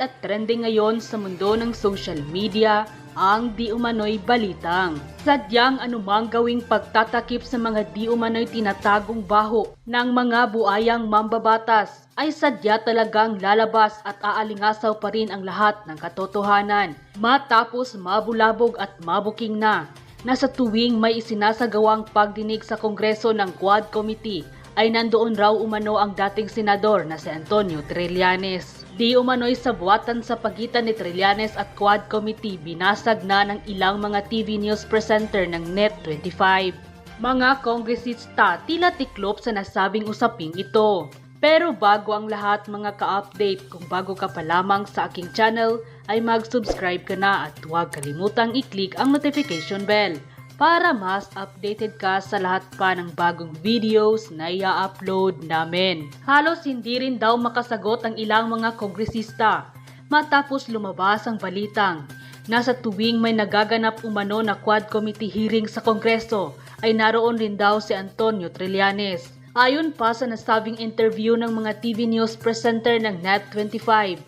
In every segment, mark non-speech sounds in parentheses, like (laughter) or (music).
at trending ngayon sa mundo ng social media ang di umano'y balitang. Sadyang anumang gawing pagtatakip sa mga di umano'y tinatagong baho ng mga buayang mambabatas ay sadya talagang lalabas at aalingasaw pa rin ang lahat ng katotohanan matapos mabulabog at mabuking na na sa tuwing may isinasagawang pagdinig sa Kongreso ng Quad Committee ay nandoon raw umano ang dating senador na si Antonio Trillanes. Di umano'y sabuatan sa pagitan ni Trillanes at Quad Committee binasag na ng ilang mga TV news presenter ng Net25. Mga kongresista tila tiklop sa nasabing usaping ito. Pero bago ang lahat mga ka-update, kung bago ka pa lamang sa aking channel, ay mag-subscribe ka na at huwag kalimutang i-click ang notification bell para mas updated ka sa lahat pa ng bagong videos na i-upload namin. Halos hindi rin daw makasagot ang ilang mga kongresista matapos lumabas ang balitang nasa tuwing may nagaganap umano na Quad Committee hearing sa Kongreso ay naroon rin daw si Antonio Trillanes. Ayon pa sa nasabing interview ng mga TV news presenter ng Net25,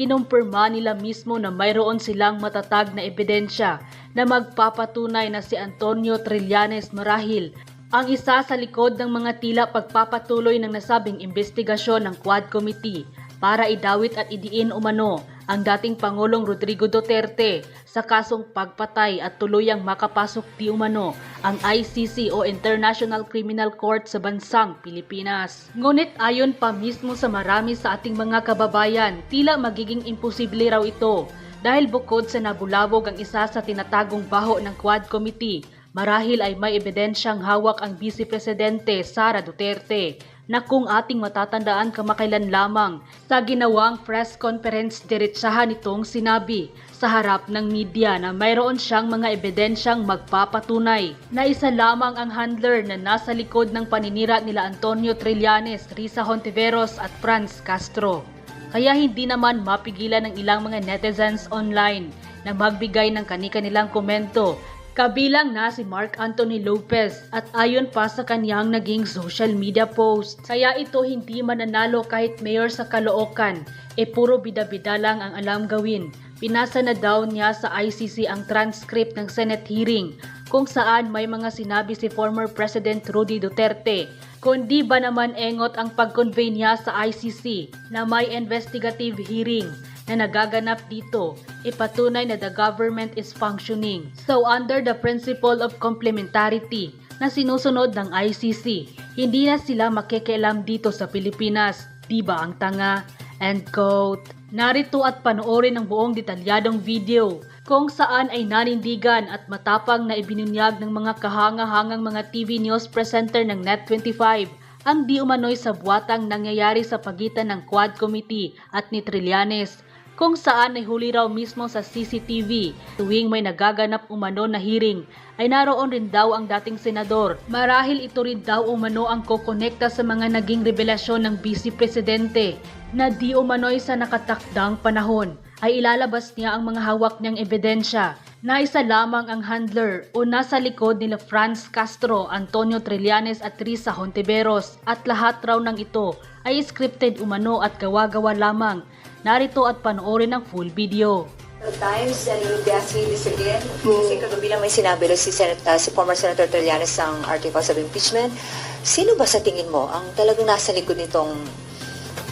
kinumpirma nila mismo na mayroon silang matatag na ebidensya na magpapatunay na si Antonio Trillanes marahil ang isa sa likod ng mga tila pagpapatuloy ng nasabing investigasyon ng Quad Committee para idawit at idiin umano ang dating Pangulong Rodrigo Duterte sa kasong pagpatay at tuluyang makapasok di umano ang ICC o International Criminal Court sa bansang Pilipinas. Ngunit ayon pa mismo sa marami sa ating mga kababayan, tila magiging imposible raw ito dahil bukod sa nabulabog ang isa sa tinatagong baho ng Quad Committee, marahil ay may ebidensyang hawak ang Vice Presidente Sara Duterte na kung ating matatandaan kamakailan lamang sa ginawang press conference diretsahan nitong sinabi sa harap ng media na mayroon siyang mga ebidensyang magpapatunay na isa lamang ang handler na nasa likod ng paninira nila Antonio Trillanes, Risa Hontiveros at Franz Castro. Kaya hindi naman mapigilan ng ilang mga netizens online na magbigay ng kani-kanilang komento Kabilang na si Mark Anthony Lopez at ayon pa sa kanyang naging social media post. Kaya ito hindi mananalo kahit mayor sa Caloocan, e puro bida-bida lang ang alam gawin. Pinasa na daw niya sa ICC ang transcript ng Senate hearing kung saan may mga sinabi si former President Rudy Duterte kundi ba naman engot ang pag-convey niya sa ICC na may investigative hearing na nagaganap dito, ipatunay na the government is functioning. So under the principle of complementarity na sinusunod ng ICC, hindi na sila makikialam dito sa Pilipinas. Diba ang tanga? End quote. Narito at panoorin ang buong detalyadong video kung saan ay nanindigan at matapang na ibinunyag ng mga kahanga-hangang mga TV news presenter ng Net25 ang di umano'y sa buwatang nangyayari sa pagitan ng Quad Committee at ni Trillanes kung saan ay huli raw mismo sa CCTV tuwing may nagaganap umano na hearing ay naroon rin daw ang dating senador. Marahil ito rin daw umano ang kokonekta sa mga naging revelasyon ng Vice Presidente na di umano'y sa nakatakdang panahon. Ay ilalabas niya ang mga hawak niyang ebidensya na isa lamang ang handler o nasa likod nila Franz Castro, Antonio Trillanes at Risa Hontiveros. At lahat raw ng ito ay scripted umano at gawa-gawa lamang Narito at panoorin ang full video. Times be asking this again. Kasi kagabi lang may sinabi rin si, Senat, uh, si former Senator Trillanes ng articles of impeachment. Sino ba sa tingin mo ang talagang nasa likod nitong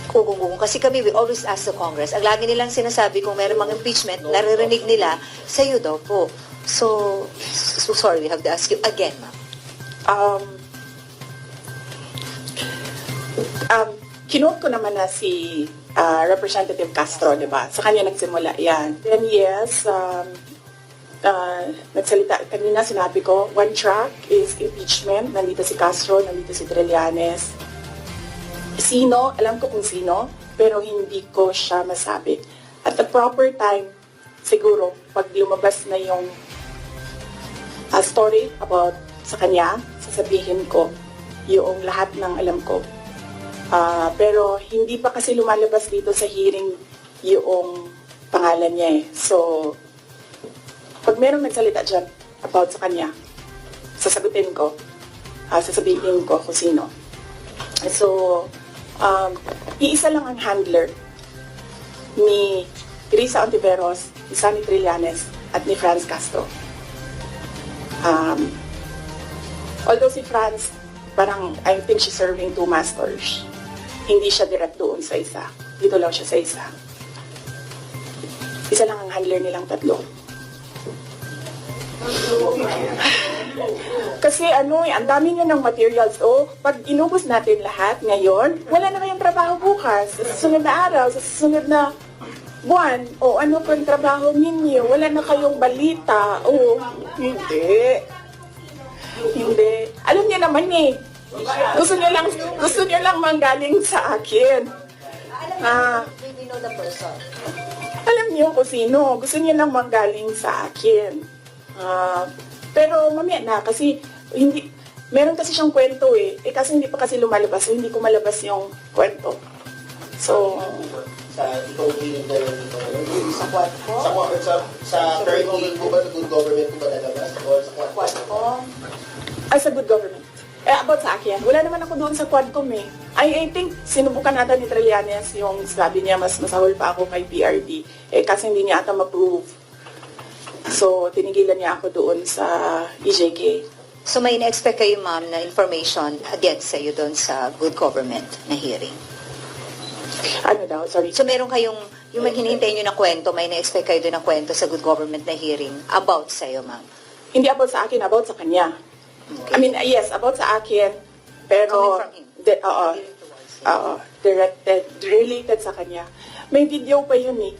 kugong Kasi kami, we always ask the Congress. Ang lagi nilang sinasabi kung meron mga impeachment, naririnig nila, sa iyo daw po. So, so sorry, we have to ask you again, ma'am. Um, um, kinote ko naman na si uh, Representative Castro, di ba? Sa kanya nagsimula yan. Then yes, um, uh, nagsalita, kanina sinabi ko, one track is impeachment. Nandito si Castro, nandito si Trillanes. Sino, alam ko kung sino, pero hindi ko siya masabi. At the proper time, siguro, pag lumabas na yung uh, story about sa kanya, sasabihin ko yung lahat ng alam ko. Ah, pero hindi pa kasi lumalabas dito sa hearing yung pangalan niya eh. So, pag merong nagsalita dyan about sa kanya, sasagutin ko, ah, sasabihin ko kung sino. So, um, iisa lang ang handler ni Teresa Ontiveros, ni Sunny Trillanes, at ni Franz Castro. Um, although si Franz, parang I think she's serving two masters. Hindi siya direct doon sa isa. Dito lang siya sa isa. Isa lang ang handler nilang tatlo. (laughs) Kasi ano eh, ang dami nyo ng materials. Oh, pag inubos natin lahat ngayon, wala na kayong trabaho bukas. Sa susunod na araw, sa susunod na buwan, o ano pa yung trabaho ninyo? Wala na kayong balita. O, hindi. Hindi. Alam niyo naman eh. Gusto niyo lang, gusto niyo lang manggaling sa akin. Ah, We know the person. alam niyo kung sino. Gusto niyo lang manggaling sa akin. Ah, pero mamaya na kasi hindi meron kasi siyang kwento eh. Eh kasi hindi pa kasi lumalabas, so hindi ko malabas yung kwento. So, sa itong hearing na yun dito ngayon? Sa quad ko? Sa, kwa- sa, sa third hearing po ba, sa good government po ba nalabas? O sa quad Quad ko? as a good government. Eh, about sa akin, wala naman ako doon sa Quadcom eh. I, I think, sinubukan nata ni Trillanes yung sabi niya, mas masahol pa ako kay PRD. Eh, kasi hindi niya ata ma-prove. So, tinigilan niya ako doon sa EJK. So may in-expect kayo, ma'am, na information against sa'yo doon sa good government na hearing. Ano daw, sorry. So meron kayong, yung may hinihintay nyo na kwento, may na-expect kayo doon na kwento sa good government na hearing about sa'yo, ma'am. Hindi about sa akin, about sa kanya. I mean, uh, yes, about sa akin, pero, Coming from him. de- oo, oo, directed, related sa kanya. May video pa yun eh.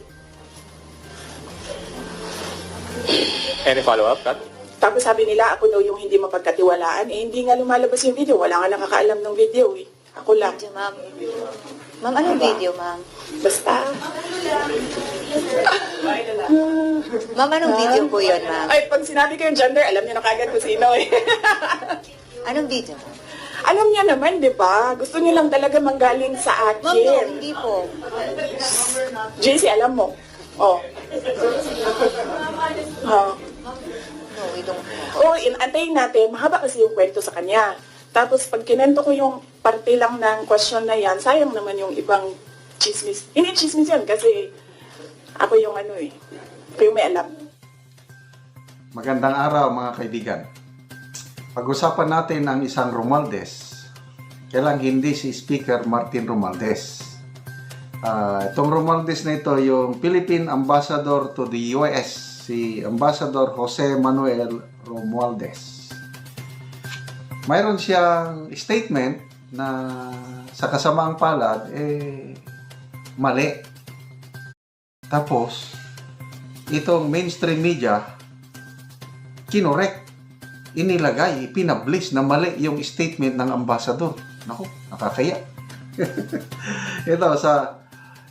Any follow-up, Kat? Tapos sabi nila, ako daw yung hindi mapagkatiwalaan. Eh, hindi nga lumalabas yung video. Wala nga nakakaalam ng video eh. Ako lang. Video, ma'am. Ma'am, anong video, ma'am? Basta. Ma'am, anong video po yun, ma'am? Ay, pag sinabi ko yung gender, alam niyo na kagad kung sino eh. (laughs) Anong video? alam niya naman, di ba? Gusto niyo lang talaga manggaling sa Ma'am, no, akin. hindi po. JC, alam mo. Oh. (laughs) Oh. No, we don't know. Oo, inantayin natin. Mahaba kasi yung kwento sa kanya. Tapos pag kinento ko yung parte lang ng question na yan, sayang naman yung ibang chismis. Hindi chismis yan kasi ako yung ano eh. Yung may alam. Magandang araw mga kaibigan. Pag-usapan natin ang isang Romualdez. Kailang hindi si Speaker Martin Romualdez. Ah, itong Romualdez na ito, yung Philippine Ambassador to the US, si Ambassador Jose Manuel Romualdez. Mayroon siyang statement na sa kasamaang palad, eh, mali. Tapos, itong mainstream media, kinorek, inilagay, pinablis na mali yung statement ng ambassador. Naku, nakakaya. (laughs) Ito sa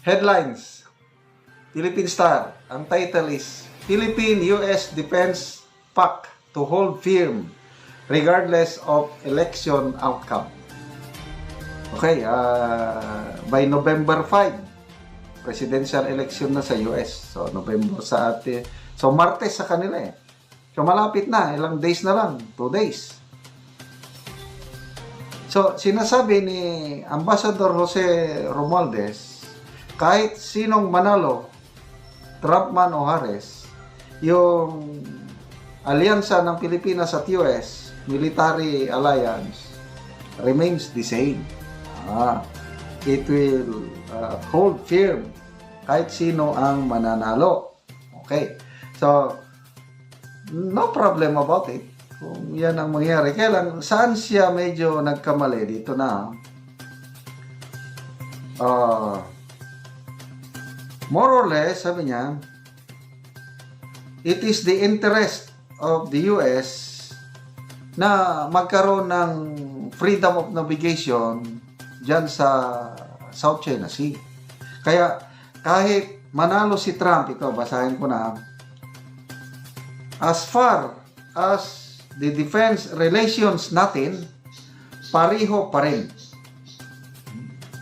headlines. Philippine Star. Ang title is Philippine-US Defense Pact to hold firm regardless of election outcome. Okay, ah, by November 5, presidential election na sa US. So, November sa atin. So, Martes sa kanila eh. So, malapit na. Ilang days na lang. Two days. So, sinasabi ni Ambassador Jose Romualdez, kahit sinong manalo, Trump man o Harris, yung alyansa ng Pilipinas at US, military alliance, remains the same. Ah, it will uh, hold firm kahit sino ang mananalo. Okay. So, no problem about it. Kung yan ang mangyari. Kaya lang, saan siya medyo nagkamali dito na ah more or less, sabi niya, it is the interest of the US na magkaroon ng freedom of navigation dyan sa South China Sea. Kaya kahit manalo si Trump, ito basahin ko na, as far as the defense relations natin, pariho pa rin.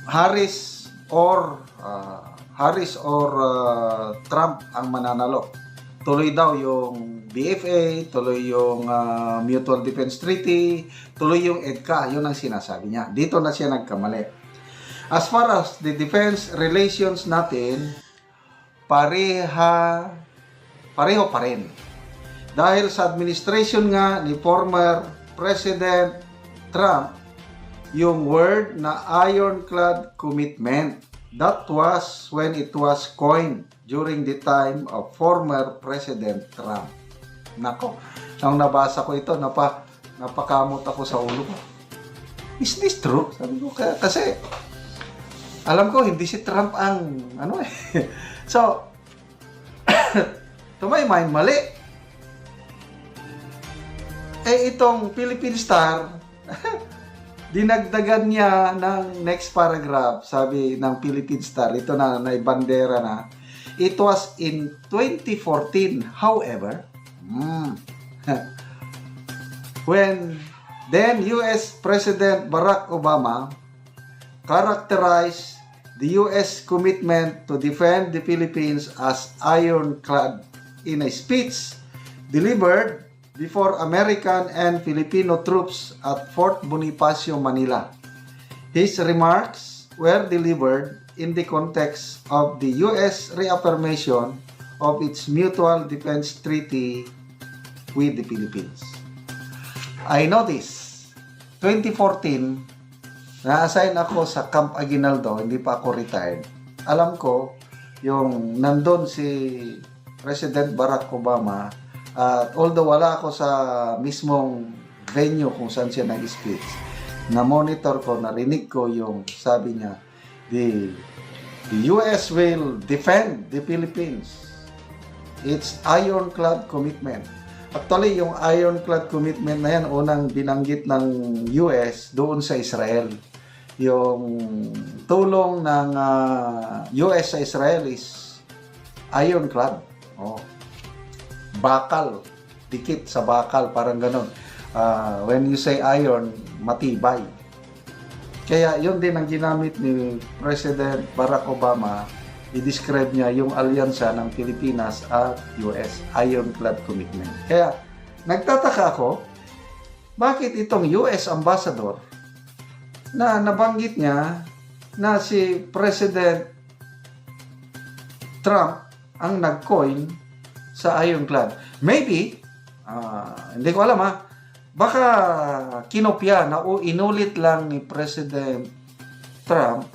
Harris or uh, Harris or uh, Trump ang mananalo. Tuloy daw yung BFA, tuloy yung uh, Mutual Defense Treaty, tuloy yung EDCA, yun ang sinasabi niya. Dito na siya nagkamali. As far as the defense relations natin, pareha, pareho pa rin. Dahil sa administration nga ni former President Trump, yung word na ironclad commitment, that was when it was coined during the time of former President Trump. Nako, nang nabasa ko ito, napa, napakamot ako sa ulo ko. Is this true? Sabi ko, kasi alam ko hindi si Trump ang ano eh. (laughs) So, (coughs) to my mind, mali. Eh itong Philippine Star, (laughs) dinagdagan niya ng next paragraph, sabi ng Philippine Star, ito na, naibandera na, it was in 2014, however, hmm, (laughs) when then US President Barack Obama characterized the U.S. commitment to defend the Philippines as ironclad in a speech delivered before American and Filipino troops at Fort Bonifacio, Manila. His remarks were delivered in the context of the U.S. reaffirmation of its mutual defense treaty with the Philippines. I noticed, 2014, na-assign ako sa Camp Aguinaldo, hindi pa ako retired. Alam ko, yung nandun si President Barack Obama, at although wala ako sa mismong venue kung saan siya nag-speech, na-monitor ko, narinig ko yung sabi niya, the, the US will defend the Philippines. It's ironclad commitment. Actually, yung ironclad commitment na yan, unang binanggit ng US doon sa Israel. Yung tulong ng ah, US sa Israel is ironclad. Oh. Bakal. Dikit sa bakal, parang ganun. Ah, when you say iron, matibay. Kaya yun din ang ginamit ni President Barack Obama i-describe niya yung alyansa ng Pilipinas at US, Ironclad Commitment. Kaya, nagtataka ako, bakit itong US Ambassador na nabanggit niya na si President Trump ang nag-coin sa Ironclad. Maybe, ah, hindi ko alam ha, baka kinopya na o inulit lang ni President Trump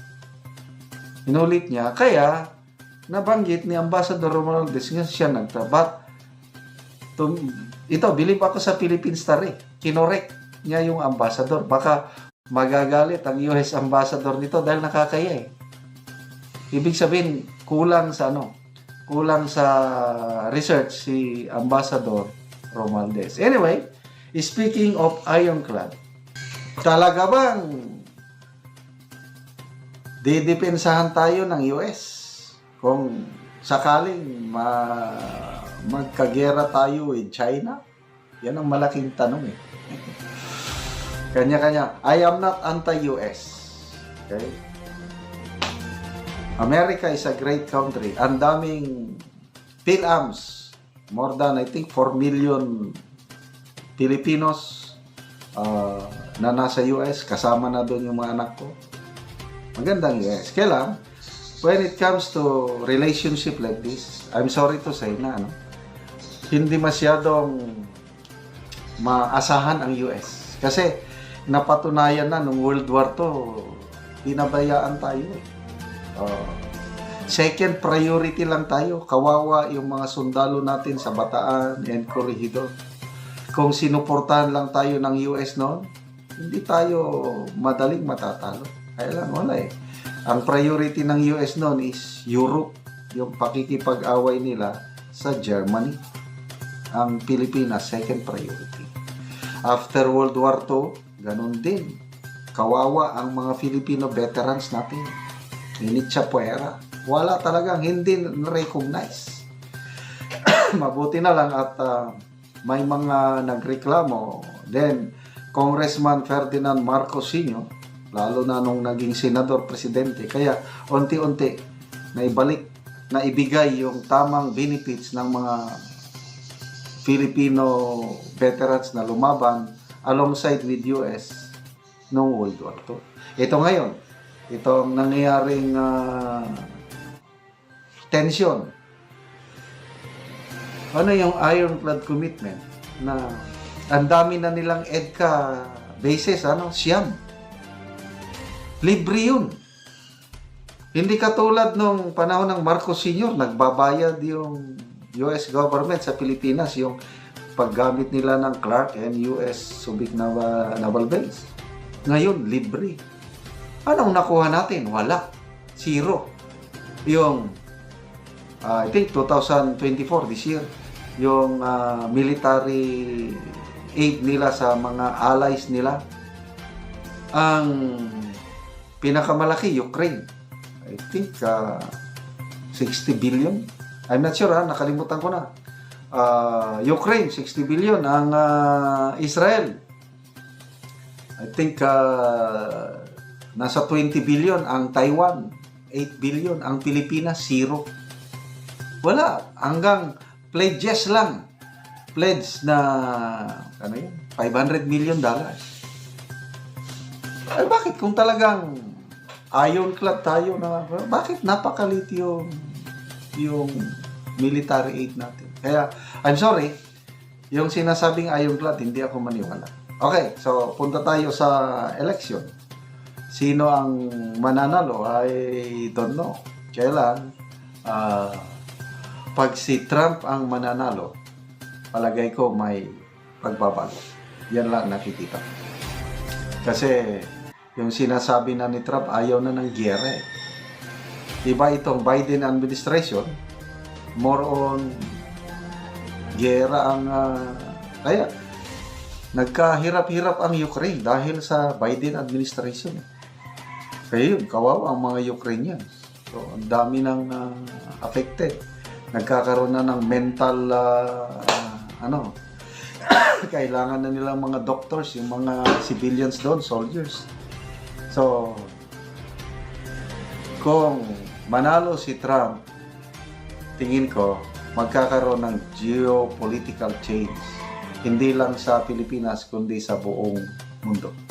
inulit niya. Kaya, nabanggit ni Ambassador Romualdez nga siya nagtabat. Ito, bilib ako sa Philippine Star eh. Kinorek niya yung ambassador. Baka magagalit ang US ambassador nito dahil nakakaya eh. Ibig sabihin, kulang sa ano, kulang sa research si Ambassador Romualdez. Anyway, speaking of ironclad, talaga bang didepensahan tayo ng US kung sakaling ma magkagera tayo with China? Yan ang malaking tanong eh. (laughs) Kanya-kanya. I am not anti-US. Okay? America is a great country. Ang daming PhilAms. More than, I think, 4 million Filipinos uh, na nasa US. Kasama na doon yung mga anak ko. Magandang US. Kaya lang, when it comes to relationship like this, I'm sorry to say na, ano, hindi masyadong maasahan ang US. Kasi, napatunayan na nung World War II, pinabayaan tayo. eh. Oh. second priority lang tayo. Kawawa yung mga sundalo natin sa Bataan and Corregidor. Kung sinuportahan lang tayo ng US noon, hindi tayo madaling matatalo. Kaya lang, wala eh. Ang priority ng US noon is Europe. Yung pakikipag-away nila sa Germany. Ang Pilipinas, second priority. After World War II, ganun din. Kawawa ang mga Filipino veterans natin. Initsa puera. Wala talagang hindi na-recognize. (coughs) Mabuti na lang at ah, may mga nagreklamo. Then, Congressman Ferdinand Marcos Sr., lalo na nung naging senador presidente. Kaya, unti-unti, naibalik, na ibigay yung tamang benefits ng mga Filipino veterans na lumaban alongside with US noong World War II. Ito ngayon, itong nangyayaring ah, tension ano yung ironclad commitment na ang dami na nilang EDCA bases, ano, siyam. Libre yun. Hindi katulad nung panahon ng Marcos Sr., nagbabayad yung US government sa Pilipinas yung paggamit nila ng Clark and US Subic Naval Base. Ngayon, libre. Anong nakuha natin? Wala. Zero. Yung, ah, I think 2024, this year, yung ah, military aid nila sa mga allies nila, ang pinakamalaki, Ukraine. I think ah, 60 billion. I'm not sure ha, nakalimutan ko na. Ah, Ukraine, 60 billion. Ang ah, Israel, I think ah, nasa 20 billion. Ang Taiwan, 8 billion. Ang Pilipinas, zero. Wala. Hanggang pledges lang. Pledge na, ano yun, 500 million dollars. Eh, bakit kung talagang ironclad tayo na, bakit napakalit yung, yung military aid natin? Kaya, I'm sorry, yung sinasabing ironclad, hindi ako maniwala. Okay, so punta tayo sa election. Sino ang mananalo? I don't know. Kailan? Ah, pag si Trump ang mananalo, palagay ko may pagbabago. Yan lang nakikita. Kasi yung sinasabi na ni Trump, ayaw na ng giyera eh. Iba itong Biden administration, more on giyera ang... ah, kaya, nagkahirap-hirap ang Ukraine dahil sa Biden administration. Kaya yun, kawawa ang mga Ukrainians. So, ang dami ng ah, affected. Nagkakaroon na ng mental, ah, ah, ano, (coughs) kailangan na nilang mga doctors, yung mga civilians doon, soldiers. So, kung manalo si Trump, tingin ko, magkakaroon ng geopolitical change. Hindi lang sa Pilipinas, kundi sa buong mundo.